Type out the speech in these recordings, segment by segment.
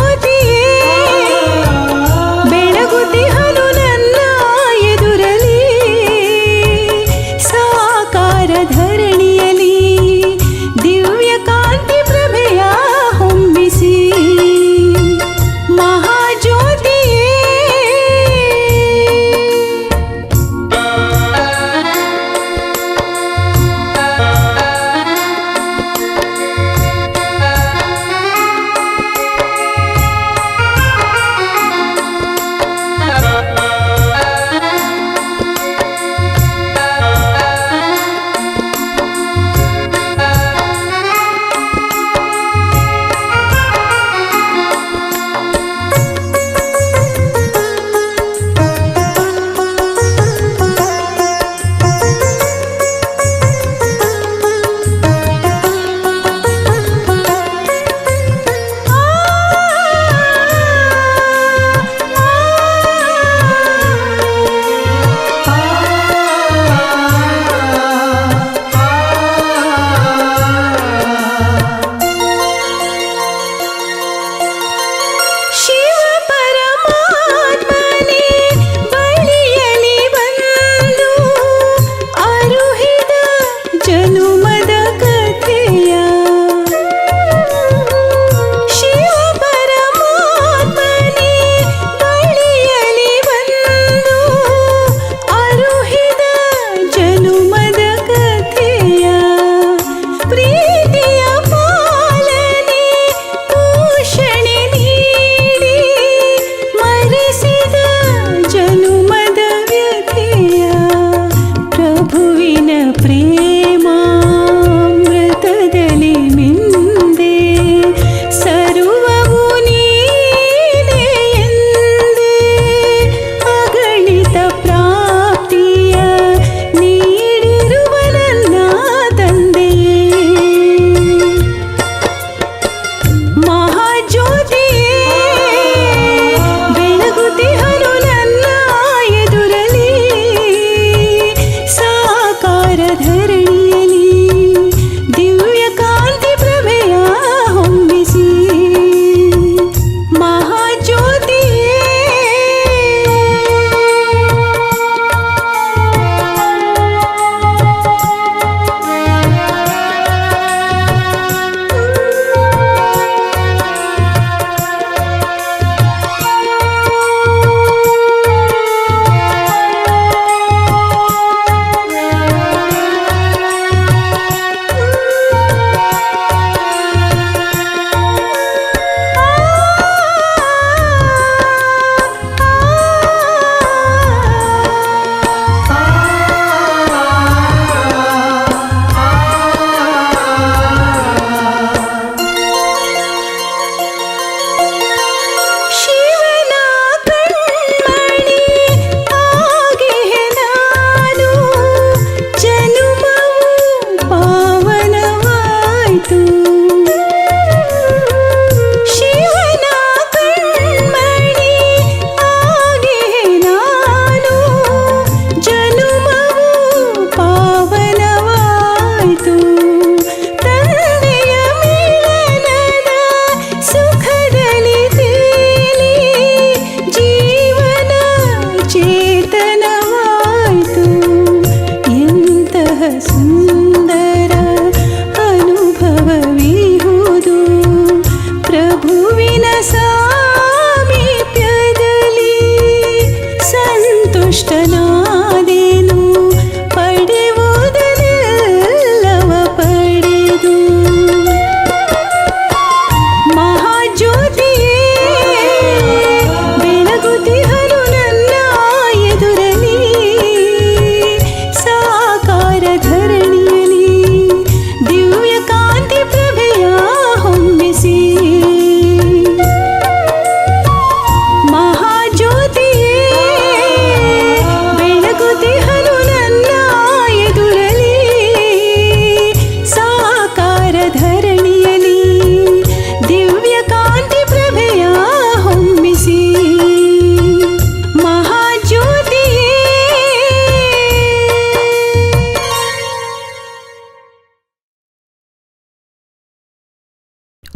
hoy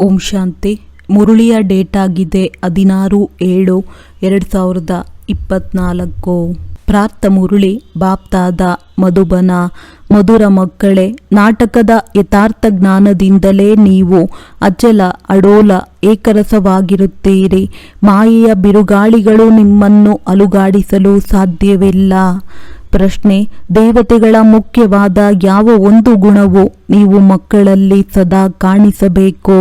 ಓಂ ಶಾಂತಿ. ಮುರುಳಿಯ date ಆಗಿದೆ ಹದಿನಾರು ಏಳು ಎರಡು ಸಾವಿರದ ಇಪ್ಪತ್ನಾಲ್ಕು. ಪ್ರಾರ್ಥ ಮುರುಳಿ, ಬಾಪ್ತಾದ, ಮಧುಬನ, ಮಧುರ ಮಕ್ಕಳೇ, ನಾಟಕದ ಯಥಾರ್ಥ ಜ್ಞಾನದಿಂದಲೇ ನೀವು ಅಚಲ, ಅಡೋಲ, ಏಕರಸವಾಗಿರುತ್ತೀರಿ. ಮಾಯೆಯ ಬಿರುಗಾಳಿಗಳು ನಿಮ್ಮನ್ನು ಅಲುಗಾಡಿಸಲು ಸಾಧ್ಯವಿಲ್ಲ. ಪ್ರಶ್ನೆ, ದೇವತೆಗಳ ಮುಖ್ಯವಾದ ಯಾವ ಒಂದು ಗುಣವು ನೀವು ಮಕ್ಕಳಲ್ಲಿ ಸದಾ ಕಾಣಿಸಬೇಕು.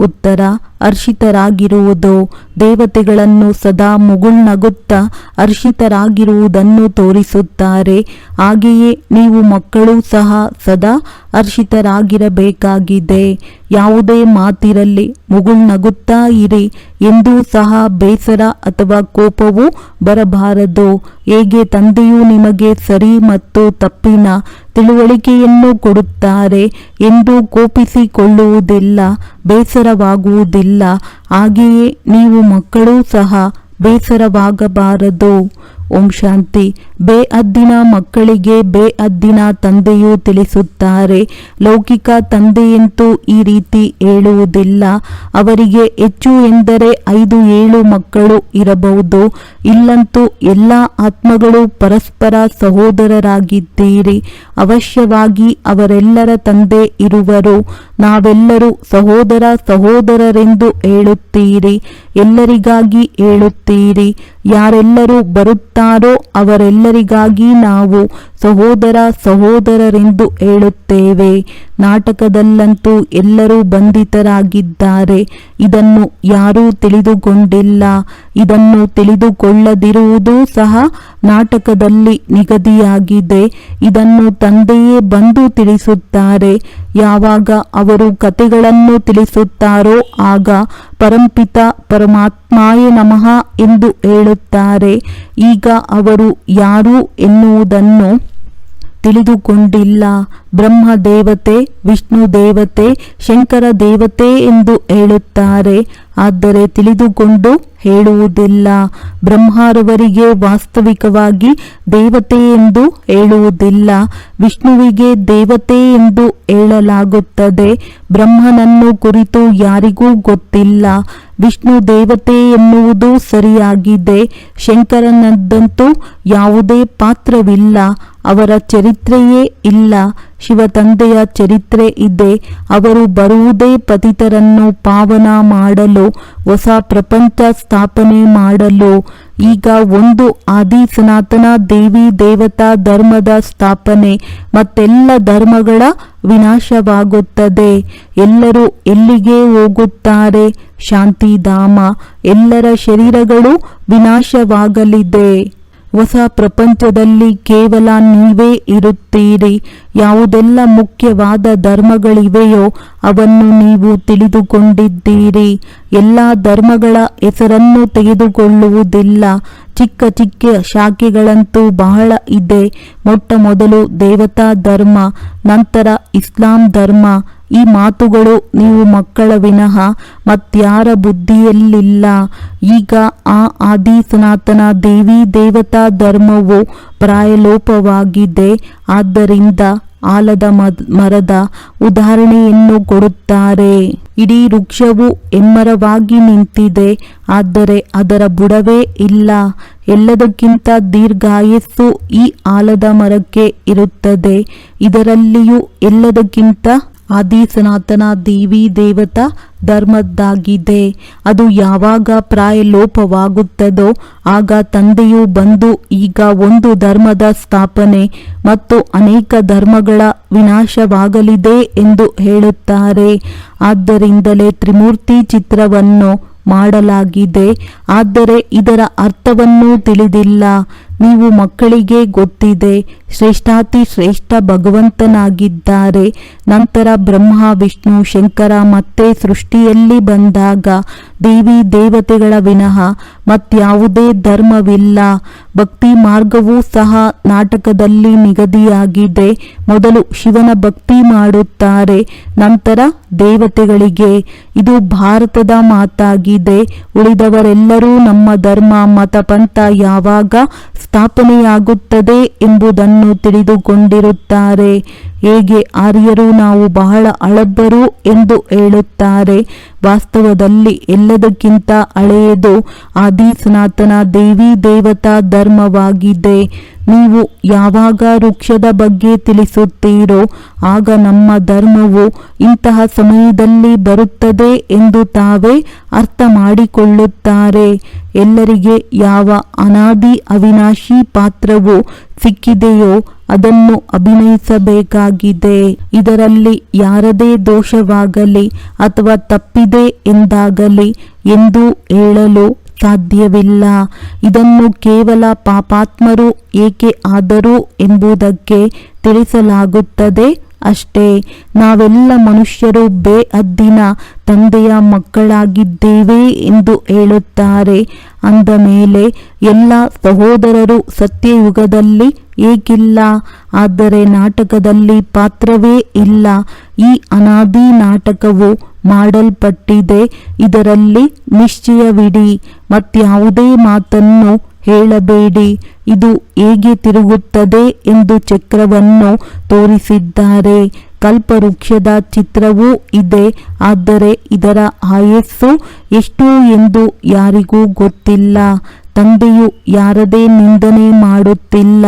ಉತ್ತರ ಹರ್ಷಿತರಾಗಿರುವುದು ದೇವತೆಗಳನ್ನು ಸದಾ ಮುಗುಳ್ನಗುತ್ತ ಅರ್ಷಿತರಾಗಿರುವುದನ್ನು ತೋರಿಸುತ್ತಾರೆ. ಹಾಗೆಯೇ ನೀವು ಮಕ್ಕಳು ಸಹ ಸದಾ ಅರ್ಷಿತರಾಗಿರಬೇಕಾಗಿದೆ ಯಾವುದೇ ಮಾತಿರಲಿ ಮುಗುಳ್ನಗುತ್ತಾ ಇರಿ ಎಂದೂ ಸಹ ಬೇಸರ ಅಥವಾ ಕೋಪವು ಬರಬಾರದು. ಹೇಗೆ ತಂದೆಯು ನಿಮಗೆ ಸರಿ ಮತ್ತು ತಪ್ಪಿನ ತಿಳುವಳಿಕೆಯನ್ನು ಕೊಡುತ್ತಾರೆ ಎಂದು ಕೋಪಿಸಿಕೊಳ್ಳುವುದಿಲ್ಲ ಬೇಸರವಾಗುವುದಿಲ್ಲ. ಹಾಗೆಯೇ ನೀವು ಮಕ್ಕಳೂ ಸಹ ಬೇಸರವಾಗಬಾರದು. ಓಂ ಶಾಂತಿ. ಬೇ ಅದ್ದಿನ ಮಕ್ಕಳಿಗೆ ಬೇ ಅದ್ದಿನ ತಂದೆಯು ತಿಳಿಸುತ್ತಾರೆ. ಲೌಕಿಕ ತಂದೆಯಂತೂ ಈ ರೀತಿ ಹೇಳುವುದಿಲ್ಲ. ಅವರಿಗೆ ಹೆಚ್ಚು ಎಂದರೆ ಐದು ಏಳು ಮಕ್ಕಳು ಇರಬಹುದು. ಇಲ್ಲಂತೂ ಎಲ್ಲ ಆತ್ಮಗಳು ಪರಸ್ಪರ ಸಹೋದರರಾಗಿದ್ದೀರಿ. ಅವಶ್ಯವಾಗಿ ಅವರೆಲ್ಲರ ತಂದೆ ಇರುವರು. ನಾವೆಲ್ಲರೂ ಸಹೋದರ ಸಹೋದರರೆಂದು ಹೇಳುತ್ತೀರಿ. ಎಲ್ಲರಿಗಾಗಿ ಹೇಳುತ್ತೀರಿ. ಯಾರೆಲ್ಲರೂ ಬರುತ್ತಾರೋ ಅವರೆಲ್ಲರಿಗಾಗಿ ನಾವು ಸಹೋದರ ಸಹೋದರರೆಂದು ಹೇಳುತ್ತೇವೆ. ನಾಟಕದಲ್ಲಂತೂ ಎಲ್ಲರೂ ಬಂಧಿತರಾಗಿದ್ದಾರೆ. ಇದನ್ನು ಯಾರೂ ತಿಳಿದುಕೊಂಡಿಲ್ಲ. ಇದನ್ನು ತಿಳಿದುಕೊಳ್ಳದಿರುವುದೂ ಸಹ ನಾಟಕದಲ್ಲಿ ನಿಗದಿಯಾಗಿದೆ. ಇದನ್ನು ತಂದೆಯೇ ಬಂದು ತಿಳಿಸುತ್ತಾರೆ. ಯಾವಾಗ ಅವರು ಕತೆಗಳನ್ನು ತಿಳಿಸುತ್ತಾರೋ ಆಗ ಪರಂಪಿತ ಪರಮಾತ್ಮಾಯ ನಮಃ ಎಂದು ಹೇಳುತ್ತಾರೆ. ಈಗ ಅವರು ಯಾರು ಎನ್ನುವುದನ್ನು ತಿಳಿದುಕೊಂಡಿಲ್ಲ. ಬ್ರಹ್ಮ ದೇವತೆ, ವಿಷ್ಣು ದೇವತೆ, ಶಂಕರ ದೇವತೆ ಎಂದು ಹೇಳುತ್ತಾರೆ. ಆದರೆ ತಿಳಿದುಕೊಂಡು ಹೇಳುವುದಿಲ್ಲ. ಬ್ರಹ್ಮರವರಿಗೆ ವಾಸ್ತವಿಕವಾಗಿ ದೇವತೆ ಎಂದು ಹೇಳುವುದಿಲ್ಲ. ವಿಷ್ಣುವಿಗೆ ದೇವತೆ ಎಂದು ಹೇಳಲಾಗುತ್ತದೆ. ಬ್ರಹ್ಮನನ್ನು ಕುರಿತು ಯಾರಿಗೂ ಗೊತ್ತಿಲ್ಲ. ವಿಷ್ಣು ದೇವತೆ ಎನ್ನುವುದು ಸರಿಯಾಗಿದೆ. ಶಂಕರನದ್ದಂತೂ ಯಾವುದೇ ಪಾತ್ರವಿಲ್ಲ. ಅವರ ಚರಿತ್ರೆಯೇ ಇಲ್ಲ. ಶಿವತಂದೆಯ ಚರಿತ್ರೆ ಇದೆ. ಅವರು ಬರುವುದೇ ಪತಿತರನ್ನು ಪಾವನ ಮಾಡಲು, ಹೊಸ ಪ್ರಪಂಚ ಸ್ಥಾಪನೆ ಮಾಡಲು. ಈಗ ಒಂದು ಆದಿ ಸನಾತನ ದೇವಿ ದೇವತಾ ಧರ್ಮದ ಸ್ಥಾಪನೆ. ಮತ್ತೆಲ್ಲ ಧರ್ಮಗಳ ವಿನಾಶವಾಗುತ್ತದೆ. ಎಲ್ಲರೂ ಎಲ್ಲಿಗೆ ಹೋಗುತ್ತಾರೆ? ಶಾಂತಿಧಾಮ. ಎಲ್ಲರ ಶರೀರಗಳು ವಿನಾಶವಾಗಲಿದೆ. ಹೊಸ ಪ್ರಪಂಚದಲ್ಲಿ ಕೇವಲ ನೀವೇ ಇರುತ್ತೀರಿ. ಯಾವುದೆಲ್ಲ ಮುಖ್ಯವಾದ ಧರ್ಮಗಳಿವೆಯೋ ಅವನ್ನು ನೀವು ತಿಳಿದುಕೊಂಡಿದ್ದೀರಿ. ಎಲ್ಲ ಧರ್ಮಗಳ ಹೆಸರನ್ನು ತೆಗೆದುಕೊಳ್ಳುವುದಿಲ್ಲ. ಚಿಕ್ಕ ಚಿಕ್ಕ ಶಾಖೆಗಳಂತೂ ಬಹಳ ಇದೆ. ಮೊಟ್ಟ ಮೊದಲು ದೇವತಾ ಧರ್ಮ, ನಂತರ ಇಸ್ಲಾಂ ಧರ್ಮ ಈ ಮಾತುಗಳು ನೀವು ಮಕ್ಕಳ ವಿನಃ ಮತ್ಯಾರ ಬುದ್ಧಿಯಲ್ಲಿಲ್ಲ. ಈಗ ಆ ಆದಿ ಸನಾತನ ದೇವಿ ದೇವತಾ ಧರ್ಮವು ಪ್ರಾಯಲೋಪವಾಗಿದೆ. ಆದ್ದರಿಂದ ಆಲದ ಮರದ ಉದಾಹರಣೆಯನ್ನು ಕೊಡುತ್ತಾರೆ. ಇಡೀ ವೃಕ್ಷವು ಎಮ್ಮರವಾಗಿ ನಿಂತಿದೆ, ಆದರೆ ಅದರ ಬುಡವೇ ಇಲ್ಲ. ಎಲ್ಲದಕ್ಕಿಂತ ದೀರ್ಘಾಯಸ್ಸು ಈ ಆಲದ ಮರಕ್ಕೆ ಇರುತ್ತದೆ. ಇದರಲ್ಲಿಯೂ ಎಲ್ಲದಕ್ಕಿಂತ ಆದಿ ಸನಾತನ ದೇವಿ ದೇವತಾ ಧರ್ಮದ್ದಾಗಿದೆ. ಅದು ಯಾವಾಗ ಪ್ರಾಯ ಲೋಪವಾಗುತ್ತದೋ ಆಗ ತಂದೆಯು ಬಂದು ಈಗ ಒಂದು ಧರ್ಮದ ಸ್ಥಾಪನೆ ಮತ್ತು ಅನೇಕ ಧರ್ಮಗಳ ವಿನಾಶವಾಗಲಿದೆ ಎಂದು ಹೇಳುತ್ತಾರೆ. ಆದ್ದರಿಂದಲೇ ತ್ರಿಮೂರ್ತಿ ಚಿತ್ರವನ್ನು ಮಾಡಲಾಗಿದೆ. ಆದರೆ ಇದರ ಅರ್ಥವನ್ನು ತಿಳಿದಿಲ್ಲ. ನೀವು ಮಕ್ಕಳಿಗೆ ಗೊತ್ತಿದೆ. ಶ್ರೇಷ್ಠಾತಿ ಶ್ರೇಷ್ಠ ಭಗವಂತನಾಗಿದ್ದಾರೆ. ನಂತರ ಬ್ರಹ್ಮ, ವಿಷ್ಣು, ಶಂಕರ ಮತ್ತೆ ಸೃಷ್ಟಿಯಲ್ಲಿ ಬಂದಾಗ ದೇವಿ ದೇವತೆಗಳ ವಿನಃ ಮತ್ಯಾವುದೇ ಧರ್ಮವಿಲ್ಲ. ಭಕ್ತಿ ಮಾರ್ಗವೂ ಸಹ ನಾಟಕದಲ್ಲಿ ನಿಗದಿಯಾಗಿದೆ. ಮೊದಲು ಶಿವನ ಭಕ್ತಿ ಮಾಡುತ್ತಾರೆ, ನಂತರ ದೇವತೆಗಳಿಗೆ. ಇದು ಭಾರತದ ಮಾತಾಗಿದೆ. ಉಳಿದವರೆಲ್ಲರೂ ನಮ್ಮ ಧರ್ಮ ಮತ ಪಂಥ ಯಾವಾಗ ಸ್ಥಾಪನೆಯಾಗುತ್ತದೆ ಎಂಬುದನ್ನು ಸತ್ಯವನ್ನು ತಿಳಿದುಕೊಂಡಿರುತ್ತಾರೆ. ಹೇಗೆ ಆರ್ಯರು ನಾವು ಬಹಳ ಹಳಬ್ಬರು ಎಂದು ಹೇಳುತ್ತಾರೆ. ವಾಸ್ತವದಲ್ಲಿ ಎಲ್ಲದಕ್ಕಿಂತ ಹಳೆಯದು ಆದಿ ಸನಾತನ ದೇವಿ ದೇವತಾ ಧರ್ಮವಾಗಿದೆ. ನೀವು ಯಾವಾಗ ವೃಕ್ಷದ ಬಗ್ಗೆ ತಿಳಿಸುತ್ತೀರೋ, ಆಗ ನಮ್ಮ ಧರ್ಮವು ಇಂತಹ ಸಮಯದಲ್ಲಿ ಬರುತ್ತದೆ ಎಂದು ತಾವೇ ಅರ್ಥ ಮಾಡಿಕೊಳ್ಳುತ್ತಾರೆ ಎಲ್ಲರಿಗೆ ಯಾವ ಅನಾದಿ ಅವಿನಾಶಿ ಪಾತ್ರವು ಸಿಕ್ಕಿದೆಯೋ ಅದನ್ನು ಅಭಿನಯಿಸಬೇಕಾಗಿದೆ. ಇದರಲ್ಲಿ ಯಾರದೇ ದೋಷವಾಗಲಿ ಅಥವಾ ತಪ್ಪಿದೆ ಎಂದಾಗಲಿ ಎಂದು ಹೇಳಲು ಸಾಧ್ಯವಿಲ್ಲ. ಇದನ್ನು ಕೇವಲ ಪಾಪಾತ್ಮರು ಏಕೆ ಆದರು ಎಂಬುದಕ್ಕೆ ತಿಳಿಸಲಾಗುತ್ತದೆ ಅಷ್ಟೇ. ನಾವೆಲ್ಲ ಮನುಷ್ಯರು ಬೇಅದ್ದಿನ ತಂದೆಯ ಮಕ್ಕಳಾಗಿದ್ದೇವೆ ಎಂದು ಹೇಳುತ್ತಾರೆ. ಅಂದ ಮೇಲೆ, ಎಲ್ಲ ಸಹೋದರರು ಸತ್ಯಯುಗದಲ್ಲಿ ಏಕಿಲ್ಲ ಆದರೆ ನಾಟಕದಲ್ಲಿ ಪಾತ್ರವೇ ಇಲ್ಲ. ಈ ಅನಾದಿ ನಾಟಕವು ಮಾಡಲ್ಪಟ್ಟಿದೆ, ಇದರಲ್ಲಿ ನಿಶ್ಚಯವಿಡಿ. ಮತ್ಯಾವುದೇ ಮಾತನ್ನು ಹೇಳಬೇಡಿ, ಇದು ಹೇಗೆ ತಿರುಗುತ್ತದೆ ಎಂದು ಚಕ್ರವನ್ನು ತೋರಿಸಿದ್ದಾರೆ. ಕಲ್ಪವೃಕ್ಷದ ಚಿತ್ರವೂ ಇದೆ, ಆದರೆ ಇದರ ಆಯಸ್ಸು ಎಷ್ಟು ಎಂದು ಯಾರಿಗೂ ಗೊತ್ತಿಲ್ಲ. ತಂದೆಯು ಯಾರದೇ ನಿಂದನೆ ಮಾಡುತ್ತಿಲ್ಲ.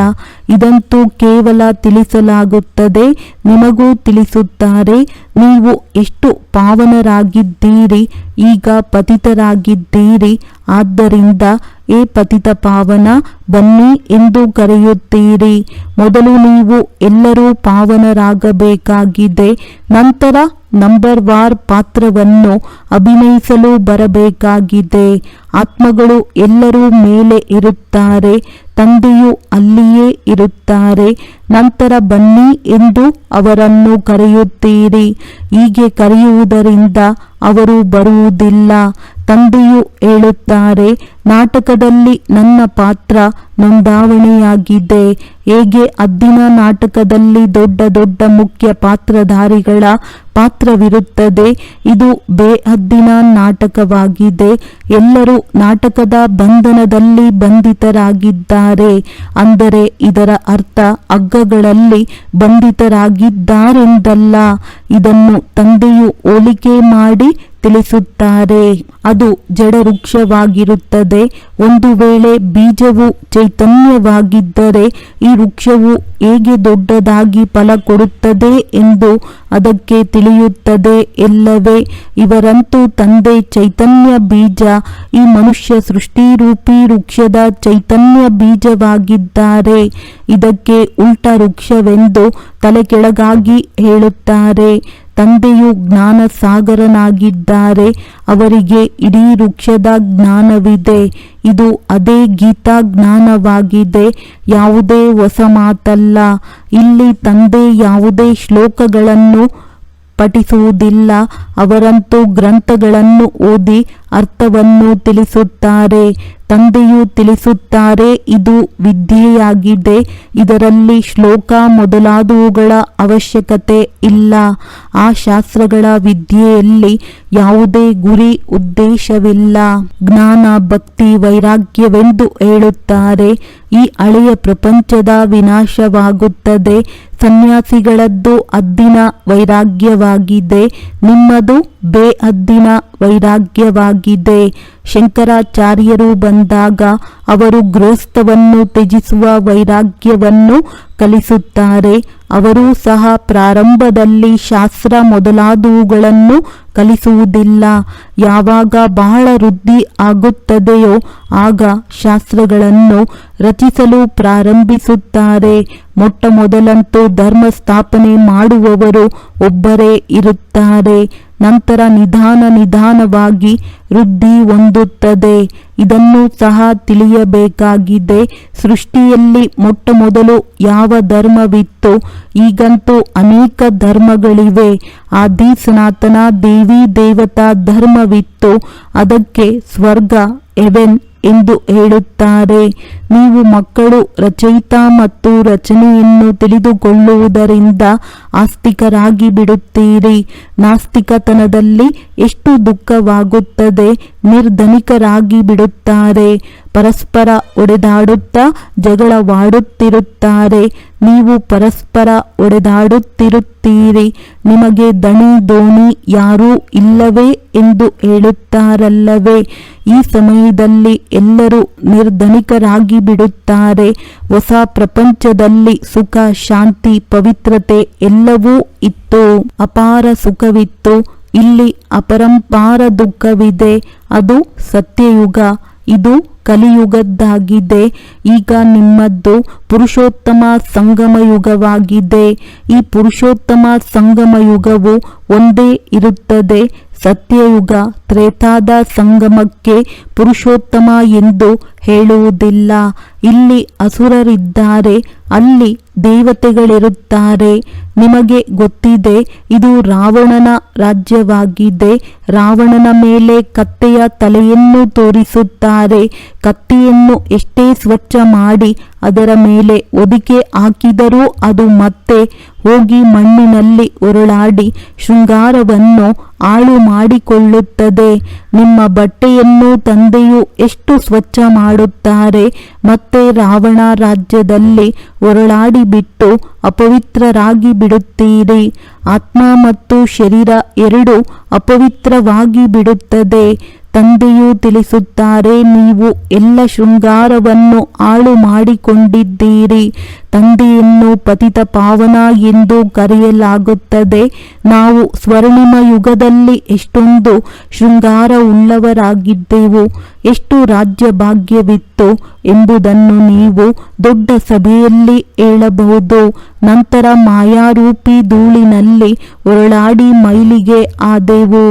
ಇದಂತೂ ಕೇವಲ ತಿಳಿಸಲಾಗುತ್ತದೆ, ನಿಮಗೂ ತಿಳಿಸುತ್ತಾರೆ. ನೀವು ಎಷ್ಟು ಪಾವನರಾಗಿದ್ದೀರಿ, ಈಗ ಪತಿತರಾಗಿದ್ದೀರಿ. ಆದ್ದರಿಂದ ಏ ಪತಿತ ಪಾವನ, ಬನ್ನಿ ಎಂದು ಕರೆಯುತ್ತೀರಿ. ಮೊದಲು ನೀವು ಎಲ್ಲರೂ ಪಾವನರಾಗಬೇಕಾಗಿದೆ. ನಂತರ ನಂಬರ್ ವಾರ್ ಪಾತ್ರವನ್ನು ಅಭಿನಯಿಸಲು ಬರಬೇಕಾಗಿದೆ. ಆತ್ಮಗಳು ಎಲ್ಲರೂ ಮೇಲೆ ಇರುತ್ತಾರೆ, ತಂದೆಯು ಅಲ್ಲಿಯೇ ಇರುತ್ತಾರೆ. ನಂತರ ಬನ್ನಿ ಎಂದು ಅವರನ್ನು ಕರೆಯುತ್ತೀರಿ. ಹೀಗೆ ಕರೆಯುವುದರಿಂದ ಅವರು ಬರುವುದಿಲ್ಲ. ತಂದೆಯು ಹೇಳುತ್ತಾರೆ, ನಾಟಕದಲ್ಲಿ ನನ್ನ ಪಾತ್ರ ನೋಂದಾವಣೆಯಾಗಿದೆ. ಹೇಗೆ ಅದ್ದಿನ ನಾಟಕದಲ್ಲಿ ದೊಡ್ಡ ದೊಡ್ಡ ಮುಖ್ಯ ಪಾತ್ರಧಾರಿಗಳ ಪಾತ್ರವಿರುತ್ತದೆ. ಇದು ಬೇಹದ್ದಿನ ನಾಟಕವಾಗಿದೆ. ಎಲ್ಲರೂ ನಾಟಕದ ಬಂಧನದಲ್ಲಿ ಬಂಧಿತರಾಗಿದ್ದಾರೆ. ಅಂದರೆ ಇದರ ಅರ್ಥ ಹಗ್ಗಗಳಲ್ಲಿ ಬಂಧಿತರಾಗಿದ್ದಾರೆಂದಲ್ಲ. ಇದನ್ನು ತಂದೆಯು ಹೋಲಿಕೆ ಮಾಡಿ ತಿಳಿಸುತ್ತಾರೆ. ಅದು ಜಡವೃಕ್ಷವಾಗಿರುತ್ತದೆ. ಒಂದು ವೇಳೆ ಬೀಜವು ಚೈತನ್ಯವಾಗಿದ್ದರೆ ಈ ವೃಕ್ಷವು ಹೇಗೆ ದೊಡ್ಡದಾಗಿ ಫಲ ಕೊಡುತ್ತದೆ ಎಂದು ಅದಕ್ಕೆ ತಿಳಿಯುತ್ತದೆ. ಎಲ್ಲವೇ, ಇವರಂತೂ ತಂದೆ ಚೈತನ್ಯ ಬೀಜ. ಈ ಮನುಷ್ಯ ಸೃಷ್ಟಿರೂಪಿ ವೃಕ್ಷದ ಚೈತನ್ಯ ಬೀಜವಾಗಿದ್ದಾರೆ. ಇದಕ್ಕೆ ಉಲ್ಟ ವೃಕ್ಷವೆಂದು ತಲೆ ಕೆಳಗಾಗಿ ಹೇಳುತ್ತಾರೆ. ತಂದೆಯು ಜ್ಞಾನ ಸಾಗರನಾಗಿದ್ದಾರೆ ಅವರಿಗೆ ಇಡೀ ವೃಕ್ಷದ ಜ್ಞಾನವಿದೆ. ಇದು ಅದೇ ಗೀತಾ ಜ್ಞಾನವಾಗಿದೆ, ಯಾವುದೇ ಹೊಸ ಮಾತಲ್ಲ. ಇಲ್ಲಿ ತಂದೆ ಯಾವುದೇ ಶ್ಲೋಕಗಳನ್ನು ಪಠಿಸುವುದಿಲ್ಲ, ಅವರಂತೂ ಗ್ರಂಥಗಳನ್ನು ಓದಿ ಅರ್ಥವನ್ನು ತಿಳಿಸುತ್ತಾರೆ, ತಂದೆಯು ತಿಳಿಸುತ್ತಾರೆ, ಇದು ವಿದ್ಯೆಯಾಗಿದೆ. ಇದರಲ್ಲಿ ಶ್ಲೋಕ ಮೊದಲಾದವುಗಳ ಅವಶ್ಯಕತೆ ಇಲ್ಲ. ಆ ಶಾಸ್ತ್ರಗಳ ವಿದ್ಯೆಯಲ್ಲಿ ಯಾವುದೇ ಗುರಿ ಉದ್ದೇಶವಿಲ್ಲ. ಜ್ಞಾನ, ಭಕ್ತಿ, ವೈರಾಗ್ಯವೆಂದು ಹೇಳುತ್ತಾರೆ. ಈ ಹಳೆಯ ಪ್ರಪಂಚದ ವಿನಾಶವಾಗುತ್ತದೆ. ಸನ್ಯಾಸಿಗಳದ್ದು ಅದ್ದಿನ ವೈರಾಗ್ಯವಾಗಿದೆ ನಿಮ್ಮದು ಬೇ ಅದ್ದಿನ ವೈರಾಗ್ಯವಾಗಿದೆ. ಶಂಕರಾಚಾರ್ಯರು ಬಂದಾಗ ಅವರು ಗೃಹಸ್ಥವನ್ನು ತ್ಯಜಿಸುವ ವೈರಾಗ್ಯವನ್ನು ಕಲಿಸುತ್ತಾರೆ. ಅವರೂ ಸಹ ಪ್ರಾರಂಭದಲ್ಲಿ ಶಾಸ್ತ್ರ ಮೊದಲಾದವುಗಳನ್ನು ಕಲಿಸುವುದಿಲ್ಲ. ಯಾವಾಗ ಬಹಳ ವೃದ್ಧಿ ಆಗುತ್ತದೆಯೋ ಆಗ ಶಾಸ್ತ್ರಗಳನ್ನು ರಚಿಸಲು ಪ್ರಾರಂಭಿಸುತ್ತಾರೆ. ಮೊಟ್ಟ ಮೊದಲಂತೂ ಧರ್ಮ ಸ್ಥಾಪನೆ ಮಾಡುವವರು ಒಬ್ಬರೇ ಇರುತ್ತಾರೆ. ನಂತರ ನಿಧಾನ ನಿಧಾನವಾಗಿ ವೃದ್ಧಿ ಹೊಂದುತ್ತದೆ. ಇದನ್ನು ಸಹ ತಿಳಿಯಬೇಕಾಗಿದೆ. ಸೃಷ್ಟಿಯಲ್ಲಿ ಮೊಟ್ಟ ಮೊದಲು ಯಾವ ಧರ್ಮವಿತ್ತು ಈಗಂತೂ ಅನೇಕ ಧರ್ಮಗಳಿವೆ. ಆದಿ ಸನಾತನ ದೇವಿ ದೇವತಾ ಧರ್ಮವಿತ್ತು ಅದಕ್ಕೆ ಸ್ವರ್ಗ ಎವೆನ್ ಎಂದು ಹೇಳುತ್ತಾರೆ. ನೀವು ಮಕ್ಕಳು ರಚಯಿತ ಮತ್ತು ರಚನೆಯನ್ನು ತಿಳಿದುಕೊಳ್ಳುವುದರಿಂದ ಆಸ್ತಿಕರಾಗಿ ಬಿಡುತ್ತೀರಿ. ನಾಸ್ತಿಕತನದಲ್ಲಿ ಎಷ್ಟು ದುಃಖವಾಗುತ್ತದೆ, ನಿರ್ಧನಿಕರಾಗಿ ಬಿಡುತ್ತಾರೆ, ಪರಸ್ಪರ ಒಡೆದಾಡುತ್ತಾ ಜಗಳವಾಡುತ್ತಿರುತ್ತಾರೆ, ನೀವು ಪರಸ್ಪರ ಒಡೆದಾಡುತ್ತಿರುತ್ತೀರಿ. ನಿಮಗೆ ದಣಿ ದೋಣಿ ಯಾರೂ ಇಲ್ಲವೇ ಎಂದು ಹೇಳುತ್ತಾರಲ್ಲವೇ. ಈ ಸಮಯದಲ್ಲಿ ಎಲ್ಲರೂ ನಿರ್ಧನಿಕರಾಗಿ ಬಿಡುತ್ತಾರೆ. ಹೊಸ ಪ್ರಪಂಚದಲ್ಲಿ ಸುಖ, ಶಾಂತಿ, ಪವಿತ್ರತೆ ಎಲ್ಲವೂ ಇತ್ತು. ಅಪಾರ ಸುಖವಿತ್ತು. ಇಲ್ಲಿ ಅಪರಂಪಾರ ದುಃಖವಿದೆ. ಅದು ಸತ್ಯಯುಗ. ಇದು ಕಲಿಯುಗದ್ದಾಗಿದೆ. ಈಗ ನಿಮ್ಮದ್ದು ಪುರುಷೋತ್ತಮ ಸಂಗಮ ಯುಗವಾಗಿದೆ ಈ ಪುರುಷೋತ್ತಮ ಸಂಗಮ ಯುಗವು ಒಂದೇ ಇರುತ್ತದೆ. ಸತ್ಯಯುಗ ತ್ರೇತಾದ ಸಂಗಮಕ್ಕೆ ಪುರುಷೋತ್ತಮ ಎಂದು ಹೇಳುವುದಿಲ್ಲ. ಇಲ್ಲಿ ಅಸುರರಿದ್ದಾರೆ, ಅಲ್ಲಿ ದೇವತೆಗಳಿರುತ್ತಾರೆ. ನಿಮಗೆ ಗೊತ್ತಿದೆ, ಇದು ರಾವಣನ ರಾಜ್ಯವಾಗಿದೆ. ರಾವಣನ ಮೇಲೆ ಕತ್ತೆಯ ತಲೆಯನ್ನು ತೋರಿಸುತ್ತಾರೆ. ಕತ್ತೆಯನ್ನು ಎಷ್ಟೇ ಸ್ವಚ್ಛ ಮಾಡಿ ಅದರ ಮೇಲೆ ಒದಿಕೆ ಹಾಕಿದರೂ ಅದು ಮತ್ತೆ ಹೋಗಿ ಮಣ್ಣಿನಲ್ಲಿ ಉರುಳಾಡಿ ಶೃಂಗಾರವನ್ನು ಹಾಳು ಮಾಡಿಕೊಳ್ಳುತ್ತದೆ. ನಿಮ್ಮ ಬಟ್ಟೆಯನ್ನು ತಂದೆಯು ಎಷ್ಟು ಸ್ವಚ್ಛ ಮಾಡುತ್ತಾರೆ? ಮತ್ತೆ ರಾವಣ ರಾಜ್ಯದಲ್ಲಿ ಹೊರಳಾಡಿ ಬಿಟ್ಟು ಅಪವಿತ್ರರಾಗಿ ಬಿಡುತ್ತೀರಿ ಆತ್ಮ ಮತ್ತು ಶರೀರ ಎರಡು ಅಪವಿತ್ರವಾಗಿ ಬಿಡುತ್ತದೆ ತಂದೆಯು ತಿಳಿಸುತ್ತಾರೆ, ನೀವು ಎಲ್ಲ ಶೃಂಗಾರವನ್ನು ಆಳು ಮಾಡಿಕೊಂಡಿದ್ದೀರಿ ತಂದೆಯನ್ನು ಪತಿತ ಪಾವನ ಎಂದು ಕರೆಯಲಾಗುತ್ತದೆ. ನಾವು ಸ್ವರ್ಣಿಮ ಯುಗದಲ್ಲಿ ಎಷ್ಟೊಂದು ಶೃಂಗಾರ ಉಳ್ಳವರಾಗಿದ್ದೆವು ಎಷ್ಟು ರಾಜ್ಯ ಭಾಗ್ಯವಿತ್ತು ಎಂಬುದನ್ನು ನೀವು ದೊಡ್ಡ ಸಭೆಯಲ್ಲಿ ಹೇಳಬಹುದು. ನಂತರ ಮಾಯಾರೂಪಿ ಧೂಳಿನಲ್ಲಿ ಹೊರಳಾಡಿ ಮೈಲಿಗೆ ಆದೆವು.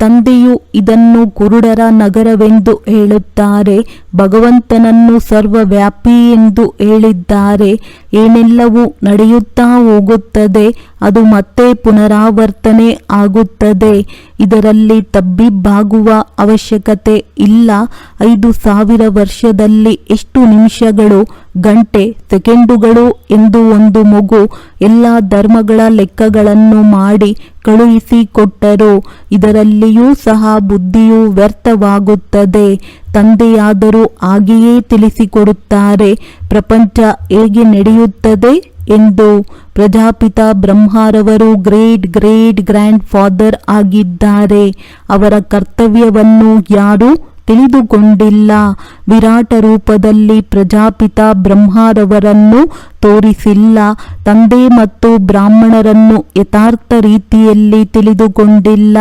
ತಂದೆಯು ಇದನ್ನು ಕುರುಡರ ನಗರವೆಂದು ಹೇಳುತ್ತಾರೆ ಭಗವಂತನನ್ನು ಸರ್ವವ್ಯಾಪಿ ಎಂದು ಹೇಳಿದ್ದಾರೆ ಏನೆಲ್ಲವೂ ನಡೆಯುತ್ತಾ ಹೋಗುತ್ತದೆ ಅದು ಮತ್ತೆ ಪುನರಾವರ್ತನೆ ಆಗುತ್ತದೆ. ಇದರಲ್ಲಿ ತಬ್ಬಿಬ್ಬಾಗುವ ಅವಶ್ಯಕತೆ ಇಲ್ಲ. ಐದು ಸಾವಿರ ವರ್ಷದಲ್ಲಿ ಎಷ್ಟು ನಿಮಿಷಗಳು, ಗಂಟೆ, ಸೆಕೆಂಡುಗಳು ಎಂದು ಒಂದು ಮಗು ಎಲ್ಲ ಧರ್ಮಗಳ ಲೆಕ್ಕಗಳನ್ನು ಮಾಡಿ ಕಳುಹಿಸಿಕೊಟ್ಟರು. ಇದರಲ್ಲಿಯೂ ಸಹ ಬುದ್ಧಿಯು ವ್ಯರ್ಥವಾಗುತ್ತದೆ. ತಂದೆಯಾದರೂ ಹಾಗೆಯೇ ತಿಳಿಸಿಕೊಡುತ್ತಾರೆ. ಪ್ರಪಂಚ ಹೇಗೆ ನಡೆಯುತ್ತದೆ? ಎಂದು ಪ್ರಜಾಪಿತ ಬ್ರಹ್ಮಾರವರು ಗ್ರೇಟ್ ಗ್ರೇಟ್ ಗ್ರ್ಯಾಂಡ್ ಫಾದರ್ ಆಗಿದ್ದಾರೆ. ಅವರ ಕರ್ತವ್ಯವನ್ನು ಯಾರೂ ತಿಳಿದುಕೊಂಡಿಲ್ಲ. ವಿರಾಟ ರೂಪದಲ್ಲಿ ಪ್ರಜಾಪಿತ ಬ್ರಹ್ಮರವರನ್ನು ತೋರಿಸಿಲ್ಲ. ತಂದೆ ಮತ್ತು ಬ್ರಾಹ್ಮಣರನ್ನು ಯಥಾರ್ಥ ರೀತಿಯಲ್ಲಿ ತಿಳಿದುಕೊಂಡಿಲ್ಲ.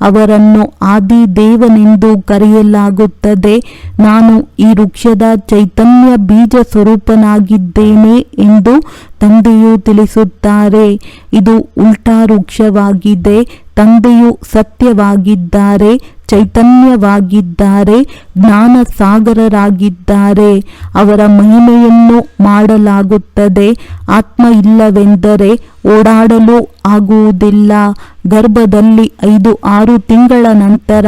ಅವರನ್ನು ಆದಿ ದೇವನೆಂದು ಕರೆಯಲಾಗುತ್ತದೆ. ನಾನು ಈ ವೃಕ್ಷದ ಚೈತನ್ಯ ಬೀಜ ಸ್ವರೂಪನಾಗಿದ್ದೇನೆ ಎಂದು ತಂದೆಯು ತಿಳಿಸುತ್ತಾರೆ. ಇದು ಉಲ್ಟಾ ವೃಕ್ಷವಾಗಿದೆ. ತಂದೆಯು ಸತ್ಯವಾಗಿದ್ದಾರೆ. ಚೈತನ್ಯವಾಗಿದ್ದಾರೆ ಜ್ಞಾನ ಸಾಗರರಾಗಿದ್ದಾರೆ ಅವರ ಮಹಿಮೆಯನ್ನು ಮಾಡಲಾಗುತ್ತದೆ. ಆತ್ಮ ಇಲ್ಲವೆಂದರೆ ಓಡಾಡಲು ಆಗುವುದಿಲ್ಲ. ಗರ್ಭದಲ್ಲಿ ಐದು, ಆರು ತಿಂಗಳ ನಂತರ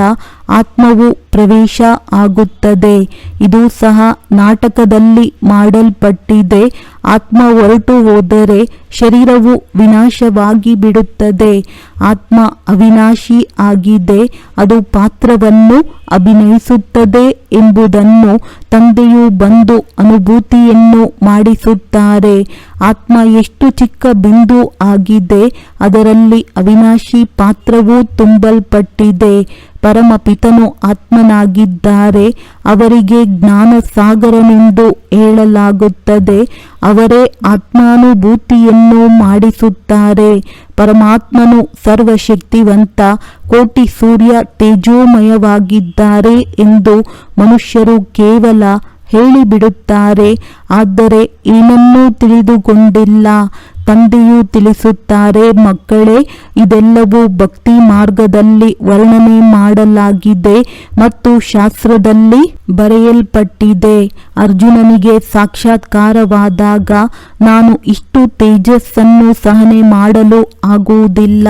ಆತ್ಮವು ಪ್ರವೇಶ ಆಗುತ್ತದೆ. ಇದು ಸಹ ನಾಟಕದಲ್ಲಿ ಮಾಡಲ್ಪಟ್ಟಿದೆ. ಆತ್ಮ ಹೊರಟು ಹೋದರೆ ಶರೀರವು ವಿನಾಶವಾಗಿ ಬಿಡುತ್ತದೆ. ಆತ್ಮ ಅವಿನಾಶಿ ಆಗಿದೆ. ಅದು ಪಾತ್ರವನ್ನು ಅಭಿನಯಿಸುತ್ತದೆ ಎಂಬುದನ್ನು ತಂದೆಯು ಬಂದು ಅನುಭೂತಿಯನ್ನು ಮಾಡಿಸುತ್ತಾರೆ. ಆತ್ಮ ಎಷ್ಟು ಚಿಕ್ಕ ಬಿಂದು ಆಗಿದೆ ಅದರಲ್ಲಿ ಅವಿನಾಶಿ ಪಾತ್ರವೂ ತುಂಬಲ್ಪಟ್ಟಿದೆ. ಪರಮಪಿತನು ಆತ್ಮನಾಗಿದ್ದಾರೆ. ಅವರಿಗೆ ಜ್ಞಾನ ಸಾಗರನೆಂದು ಹೇಳಲಾಗುತ್ತದೆ. ಅವರೇ ಆತ್ಮಾನುಭೂತಿಯನ್ನು ಮಾಡಿಸುತ್ತಾರೆ. ಪರಮಾತ್ಮನು ಸರ್ವಶಕ್ತಿವಂತ, ಕೋಟಿ ಸೂರ್ಯ ತೇಜೋಮಯವಾಗಿದ್ದಾರೆ ಎಂದು ಮನುಷ್ಯರು ಕೇವಲ ಹೇಳಿಬಿಡುತ್ತಾರೆ. ಆದರೆ ಏನನ್ನೂ ತಿಳಿದುಕೊಂಡಿಲ್ಲ. ತಂದೆಯು ತಿಳಿಸುತ್ತಾರೆ, ಮಕ್ಕಳೇ, ಇದೆಲ್ಲವೂ ಭಕ್ತಿ ಮಾರ್ಗದಲ್ಲಿ ವರ್ಣನೆ ಮಾಡಲಾಗಿದೆ ಮತ್ತು ಶಾಸ್ತ್ರದಲ್ಲಿ ಬರೆಯಲ್ಪಟ್ಟಿದೆ. ಅರ್ಜುನನಿಗೆ ಸಾಕ್ಷಾತ್ಕಾರವಾದಾಗ ನಾನು ಇಷ್ಟು ತೇಜಸ್ಸನ್ನು ಸಹನೆ ಮಾಡಲು ಆಗುವುದಿಲ್ಲ.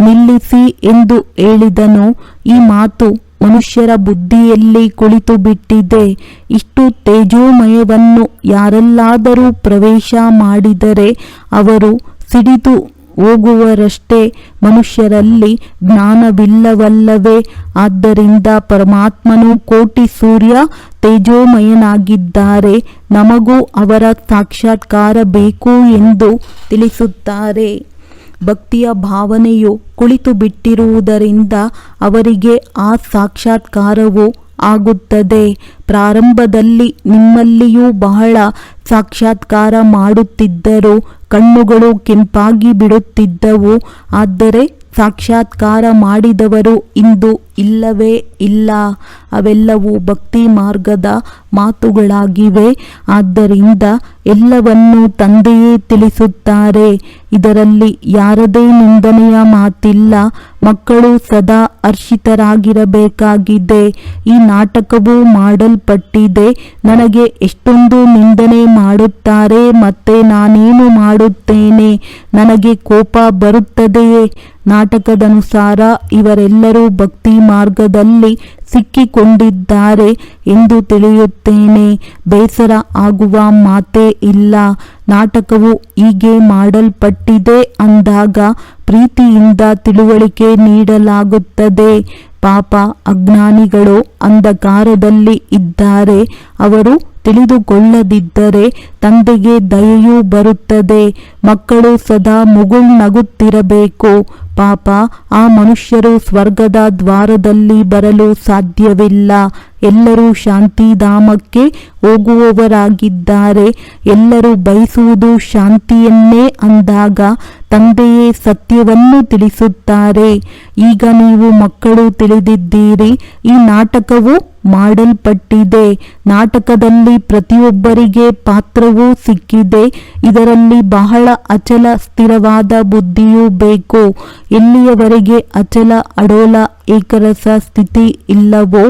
ನಿಲ್ಲಿಸಿ ಎಂದು ಹೇಳಿದನು. ಈ ಮಾತು ಮನುಷ್ಯರ ಬುದ್ಧಿಯಲ್ಲಿ ಕುಳಿತು ಬಿಟ್ಟಿದೆ. ಇಷ್ಟು ತೇಜೋಮಯವನ್ನು ಯಾರಲ್ಲಾದರೂ ಪ್ರವೇಶ ಮಾಡಿದರೆ ಅವರು ಸಿಡಿದು ಹೋಗುವರಷ್ಟೇ ಮನುಷ್ಯರಲ್ಲಿ ಜ್ಞಾನವಿಲ್ಲವಲ್ಲವೇ? ಆದ್ದರಿಂದ ಪರಮಾತ್ಮನು ಕೋಟಿ ಸೂರ್ಯ ತೇಜೋಮಯನಾಗಿದ್ದಾರೆ. ನಮಗೂ ಅವರ ಸಾಕ್ಷಾತ್ಕಾರ ಬೇಕು ಎಂದು ತಿಳಿಸುತ್ತಾರೆ. ಭಕ್ತಿಯ ಭಾವನೆಯು ಕುಳಿತು ಬಿಟ್ಟಿರುವುದರಿಂದ ಅವರಿಗೆ ಆ ಸಾಕ್ಷಾತ್ಕಾರವು ಆಗುತ್ತದೆ. ಪ್ರಾರಂಭದಲ್ಲಿ ನಿಮ್ಮಲ್ಲಿಯೂ ಬಹಳ ಸಾಕ್ಷಾತ್ಕಾರ ಮಾಡುತ್ತಿದ್ದರು ಕಣ್ಣುಗಳು ಕೆಂಪಾಗಿ ಬಿಡುತ್ತಿದ್ದವು. ಆದರೆ ಸಾಕ್ಷಾತ್ಕಾರ ಮಾಡಿದವರು ಇಂದು ಇಲ್ಲವೇ ಇಲ್ಲ. ಅವೆಲ್ಲವೂ ಭಕ್ತಿ ಮಾರ್ಗದ ಮಾತುಗಳಾಗಿವೆ. ಆದ್ದರಿಂದ ಎಲ್ಲವನ್ನೂ ತಂದೆಯೇ ತಿಳಿಸುತ್ತಾರೆ. ಇದರಲ್ಲಿ ಯಾರದೇ ನಿಂದನೆಯ ಮಾತಿಲ್ಲ. ಮಕ್ಕಳು ಸದಾ ಹರ್ಷಿತರಾಗಿರಬೇಕಾಗಿದೆ. ಈ ನಾಟಕವು ಮಾಡಲ್ಪಟ್ಟಿದೆ. ನನಗೆ ಎಷ್ಟೊಂದು ನಿಂದನೆ ಮಾಡುತ್ತಾರೆ, ಮತ್ತೆ ನಾನೇನು ಮಾಡುತ್ತೇನೆ? ನನಗೆ ಕೋಪ ಬರುತ್ತದೆಯೇ? ನಾಟಕದನುಸಾರ ಇವರೆಲ್ಲರೂ ಭಕ್ತಿ ಮಾರ್ಗದಲ್ಲಿ ಸಿಕ್ಕಿಕೊಂಡಿದ್ದಾರೆ ಎಂದು ತಿಳಿಯುತ್ತೇನೆ. ಬೇಸರ ಆಗುವ ಮಾತೇ ಇಲ್ಲ. ನಾಟಕವು ಹೀಗೆ ಮಾಡಲ್ಪಟ್ಟಿದೆ ಅಂದಾಗ ಪ್ರೀತಿಯಿಂದ ತಿಳುವಳಿಕೆ ನೀಡಲಾಗುತ್ತದೆ. ಪಾಪ ಅಜ್ಞಾನಿಗಳು ಅಂಧಕಾರದಲ್ಲಿ ಇದ್ದಾರೆ. ಅವರು ತಿಳಿದುಕೊಳ್ಳದಿದ್ದರೆ ತಂದೆಗೆ ದಯೆಯೂ ಬರುತ್ತದೆ. ಮಕ್ಕಳು ಸದಾ ಮುಗುಳ್ನಗುತ್ತಿರಬೇಕು ಪಾಪ ಆ ಮನುಷ್ಯರು ಸ್ವರ್ಗದ ದ್ವಾರದಲ್ಲಿ ಬರಲು ಸಾಧ್ಯವಿಲ್ಲ. ಎಲ್ಲರೂ ಶಾಂತಿಧಾಮಕ್ಕೆ ಹೋಗುವವರಾಗಿದ್ದಾರೆ. ಎಲ್ಲರೂ ಬಯಸುವುದು ಶಾಂತಿಯನ್ನೇ ಅಂದಾಗ ತಂದೆಯೇ ಸತ್ಯವನ್ನು ತಿಳಿಸುತ್ತಾರೆ. ಈಗ ನೀವು ಮಕ್ಕಳು ತಿಳಿದಿದ್ದೀರಿ, ಈ ನಾಟಕವು ಮಾಡಲ್ಪಟ್ಟಿದೆ. ನಾಟಕದಲ್ಲಿ ಪ್ರತಿಯೊಬ್ಬರಿಗೆ ಪಾತ್ರವೂ ಸಿಕ್ಕಿದೆ. ಇದರಲ್ಲಿ ಬಹಳ ಅಚಲ ಸ್ಥಿರವಾದ ಬುದ್ಧಿಯೂ ಬೇಕು. ಎಲ್ಲಿಯವರೆಗೆ ಅಚಲ ಅಡೋಲ ಏಕರಸ ಸ್ಥಿತಿ ಇಲ್ಲವೋ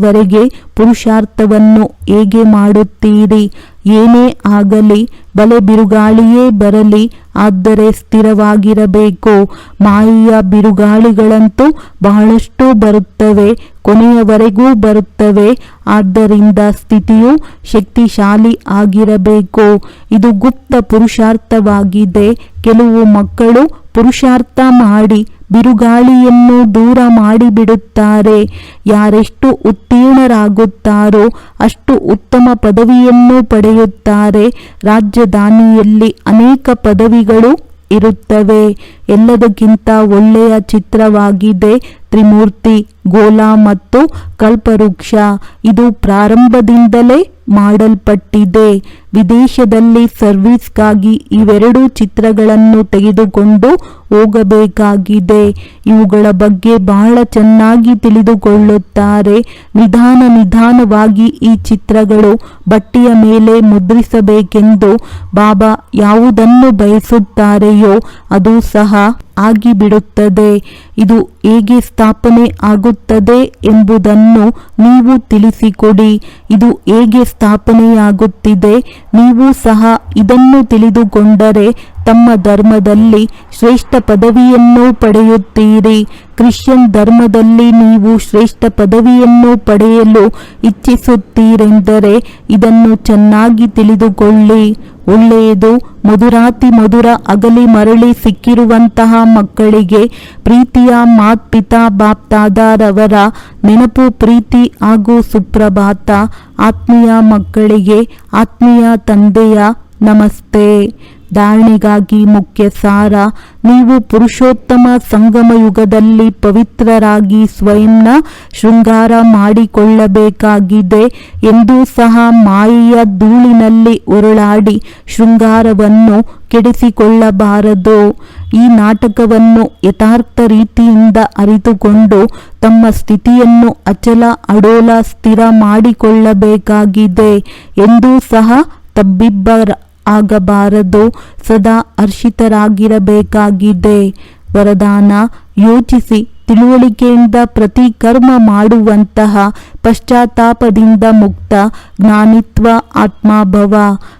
ಅಲ್ಲಿಯವರೆಗೆ ಪುರುಷಾರ್ಥವನ್ನು ಹೇಗೆ ಮಾಡುತ್ತೀರಿ? ಏನೇ ಆಗಲಿ, ಬಲೆ ಬಿರುಗಾಳಿಯೇ ಬರಲಿ, ಆದರೆ ಸ್ಥಿರವಾಗಿರಬೇಕು. ಮಾಯೆಯ ಬಿರುಗಾಳಿಗಳಂತೂ ಬಹಳಷ್ಟು ಬರುತ್ತವೆ, ಕೊನೆಯವರೆಗೂ ಬರುತ್ತವೆ. ಆದ್ದರಿಂದ ಸ್ಥಿತಿಯು ಶಕ್ತಿಶಾಲಿ ಆಗಿರಬೇಕು. ಇದು ಗುಪ್ತ ಪುರುಷಾರ್ಥವಾಗಿದೆ. ಕೆಲವು ಮಕ್ಕಳು ಪುರುಷಾರ್ಥ ಮಾಡಿ ಬಿರುಗಾಳಿಯನ್ನು ದೂರ ಮಾಡಿಬಿಡುತ್ತಾರೆ. ಯಾರೆಷ್ಟು ಉತ್ತೀರ್ಣರಾಗುತ್ತಾರೋ ಅಷ್ಟು ಉತ್ತಮ ಪದವಿಯನ್ನು ಪಡೆಯುತ್ತಾರೆ. ರಾಜಧಾನಿಯಲ್ಲಿ ಅನೇಕ ಪದವಿಗಳು ಇರುತ್ತವೆ. ಎಲ್ಲದಕ್ಕಿಂತ ಒಳ್ಳೆಯ ಚಿತ್ರವಾಗಿದೆ ತ್ರಿಮೂರ್ತಿ. ಗೋಲ ಮತ್ತು ಕಲ್ಪವೃಕ್ಷ. ಇದು ಪ್ರಾರಂಭದಿಂದಲೇ ಮಾಡಲ್ಪಟ್ಟಿದೆ. ವಿದೇಶದಲ್ಲಿ ಸರ್ವಿಸ್ಗಾಗಿ ಇವೆರಡು ಚಿತ್ರಗಳನ್ನು ತೆಗೆದುಕೊಂಡು ಹೋಗಬೇಕಾಗಿದೆ. ಇವುಗಳ ಬಗ್ಗೆ ಬಹಳ ಚೆನ್ನಾಗಿ ತಿಳಿದುಕೊಳ್ಳುತ್ತಾರೆ. ನಿಧಾನ ನಿಧಾನವಾಗಿ ಈ ಚಿತ್ರಗಳು ಬಟ್ಟೆಯ ಮೇಲೆ ಮುದ್ರಿಸಬೇಕೆಂದು ಬಾಬಾ ಯಾವುದನ್ನು ಬಯಸುತ್ತಾರೆಯೋ ಅದು ಸಹ ಆಗಿಬಿಡುತ್ತದೆ. ಇದು ಹೇಗೆ ಸ್ಥಾಪನೆ ಆಗುತ್ತದೆ ಎಂಬುದನ್ನು ನೀವು ತಿಳಿಸಿಕೊಡಿ. ಇದು ಹೇಗೆ ಸ್ಥಾಪನೆಯಾಗುತ್ತಿದೆ ನೀವು ಸಹ ಇದನ್ನು ತಿಳಿದುಕೊಂಡರೆ ತಮ್ಮ ಧರ್ಮದಲ್ಲಿ ಶ್ರೇಷ್ಠ ಪದವಿಯನ್ನು ಪಡೆಯುತ್ತೀರಿ. ಕ್ರಿಶ್ಚಿಯನ್ ಧರ್ಮದಲ್ಲಿ ನೀವು ಶ್ರೇಷ್ಠ ಪದವಿಯನ್ನು ಪಡೆಯಲು ಇಚ್ಛಿಸುತ್ತೀರೆಂದರೆ ಇದನ್ನು ಚೆನ್ನಾಗಿ ತಿಳಿದುಕೊಳ್ಳಿ. ಒಳ್ಳೆಯದು, ಮಧುರಾತಿ ಮಧುರ ಅಗಲಿ ಮರಳಿ ಸಿಕ್ಕಿರುವಂತಹ ಮಕ್ಕಳಿಗೆ ಪ್ರೀತಿಯ ಮಾತ್ ಪಿತಾ ಬಾಪ್ತಾದಾರವರ ನೆನಪು ಪ್ರೀತಿ ಹಾಗೂ ಸುಪ್ರಭಾತ. ಆತ್ಮೀಯ ಮಕ್ಕಳಿಗೆ ಆತ್ಮೀಯ ತಂದೆಯ ನಮಸ್ತೆ. ಧಾರಣೆಗಾಗಿ ಮುಖ್ಯ ಸಾರ, ನೀವು ಪುರುಷೋತ್ತಮ ಸಂಗಮ ಯುಗದಲ್ಲಿ ಪವಿತ್ರರಾಗಿ ಸ್ವಯಂನ ಶೃಂಗಾರ ಮಾಡಿಕೊಳ್ಳಬೇಕಾಗಿದೆ ಎಂದೂ ಸಹ ಮಾಯೆಯ ಧೂಳಿನಲ್ಲಿ ಉರುಳಾಡಿ ಶೃಂಗಾರವನ್ನು ಕೆಡಿಸಿಕೊಳ್ಳಬಾರದು. ಈ ನಾಟಕವನ್ನು ಯಥಾರ್ಥ ರೀತಿಯಿಂದ ಅರಿತುಕೊಂಡು ತಮ್ಮ ಸ್ಥಿತಿಯನ್ನು ಅಚಲ ಅಡೋಲ ಸ್ಥಿರ ಮಾಡಿಕೊಳ್ಳಬೇಕಾಗಿದೆ ಎಂದೂ ಸಹ ತಬ್ಬಿಬ್ಬರ ಆಗಬಾರದು. ಸದಾ ಹರ್ಷಿತರಾಗಿರಬೇಕಾಗಿದೆ. ವರದಾನ ಯೋಚಿಸಿ. ತಿಳುವಳಿಕೆಯಿಂದ ಪ್ರತಿ ಕರ್ಮ ಮಾಡುವಂತಹ ಪಶ್ಚಾತ್ತಾಪದಿಂದ ಮುಕ್ತ ಜ್ಞಾನಿತ್ವ ಆತ್ಮಾಭವ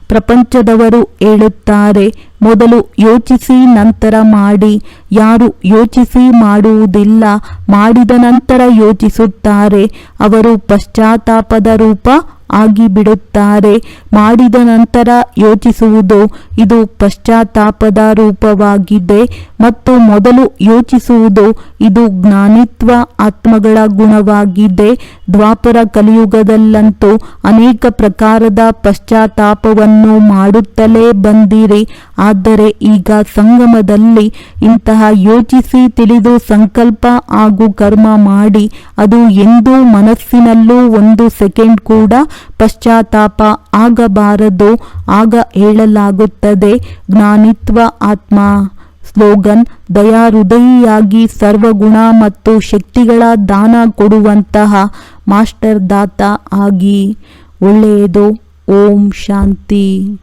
ಪ್ರಪಂಚದವರು ಹೇಳುತ್ತಾರೆ. ಮೊದಲು ಯೋಚಿಸಿ, ನಂತರ ಮಾಡಿ. ಯಾರು ಯೋಚಿಸಿ ಮಾಡುವುದಿಲ್ಲ, ಮಾಡಿದ ನಂತರ ಯೋಚಿಸುತ್ತಾರೆ. ಅವರು ಪಶ್ಚಾತ್ತಾಪದ ರೂಪ ಆಗಿಬಿಡುತ್ತಾರೆ. ಮಾಡಿದ ನಂತರ ಯೋಚಿಸುವುದು ಇದು ಪಶ್ಚಾತ್ತಾಪದ ರೂಪವಾಗಿದೆ ಮತ್ತು ಮೊದಲು ಯೋಚಿಸುವುದು ಇದು ಜ್ಞಾನಿತ್ವ ಆತ್ಮಗಳ ಗುಣವಾಗಿದೆ. ದ್ವಾಪರ ಕಲಿಯುಗದಲ್ಲಂತೂ ಅನೇಕ ಪ್ರಕಾರದ ಪಶ್ಚಾತ್ತಾಪವನ್ನು ಮಾಡುತ್ತಲೇ ಬಂದಿರಿ. ಆದರೆ ಈಗ ಸಂಗಮದಲ್ಲಿ ಇಂತಹ ಯೋಚಿಸಿ ತಿಳಿದು ಸಂಕಲ್ಪ ಹಾಗೂ ಕರ್ಮ ಮಾಡಿ ಅದು ಎಂದೂ ಮನಸ್ಸಿನಲ್ಲೂ ಒಂದು ಸೆಕೆಂಡ್ ಕೂಡ ಪಶ್ಚಾತ್ತಾಪ ಆಗಬಾರದು, ಆಗ ಹೇಳಲಾಗುತ್ತದೆ, ಜ್ಞಾನಿತ್ವ ಆತ್ಮ. ಸ್ಲೋಗನ್, ದಯಾಹೃದಯಿಯಾಗಿ ಸರ್ವಗುಣ ಮತ್ತು ಶಕ್ತಿಗಳ ದಾನ ಕೊಡುವಂತಹ ಮಾಸ್ಟರ್ ದಾತ ಆಗಿ. ಒಳ್ಳೆಯದು. ಓಂ ಶಾಂತಿ.